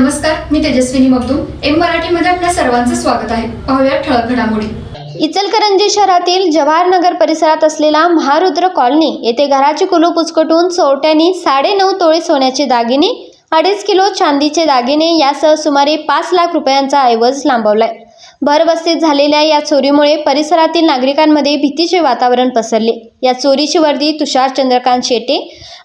नमस्कार मी तेजस्विनी मगदूम. एम मराठीमध्ये आपल्या सर्वांचं स्वागत आहे. पाहूया ठळक घडामोडी. इचलकरंजी शहरातील जवाहरनगर परिसरात असलेला महारुद्र कॉलनी येथे घराचे कुलूप उचकटून चोरट्यांनी साडेनऊ तोळे सोन्याचे दागिने अडीच किलो चांदीचे दागिने यासह सुमारे पाच लाख रुपयांचा ऐवज लांबवलाय. भरवस्तीत झालेल्या या चोरीमुळे परिसरातील नागरिकांमध्ये भीतीचे वातावरण पसरले. या चोरीची वर्दी तुषार चंद्रकांत शेटे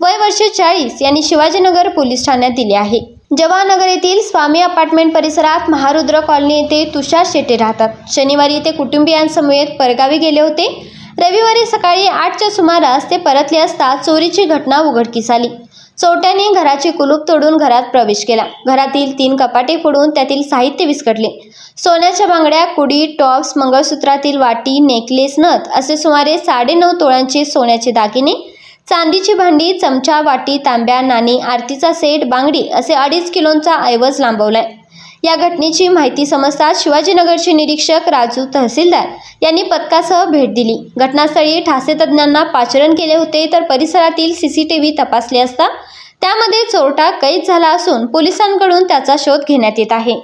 वय वर्ष चाळीस यांनी शिवाजीनगर पोलीस ठाण्यात दिली आहे. जवानगर येथील स्वामी अपार्टमेंट परिसरात महारुद्र कॉलनी येथे तुषार शेटे राहतात. शनिवारी ते कुटुंबियांसमवेत परगावी गेले होते. रविवारी सकाळी आठच्या सुमारास ते परतले असता चोरीची घटना उघडकीस आली. चोरट्याने घराची कुलूप तोडून घरात प्रवेश केला. घरातील तीन कपाटे फोडून त्यातील साहित्य विस्कटले. सोन्याच्या बांगड्या कुडी टॉप्स मंगळसूत्रातील वाटी नेकलेस नथ असे सुमारे साडेनऊ तोळ्यांचे सोन्याचे दागिने चांदीची भांडी चमचा वाटी तांब्या नाणी आरतीचा सेट बांगडी असे अडीच किलोंचा ऐवज लांबवलाय. या घटनेची माहिती समजताच शिवाजीनगरचे निरीक्षक राजू तहसीलदार यांनी पथकासह भेट दिली. घटनास्थळी ठासे तज्ज्ञांना पाचरण केले होते तर परिसरातील सीसीटीव्ही तपासले असता त्यामध्ये चोरटा कैद झाला असून पोलिसांकडून त्याचा शोध घेण्यात येत आहे.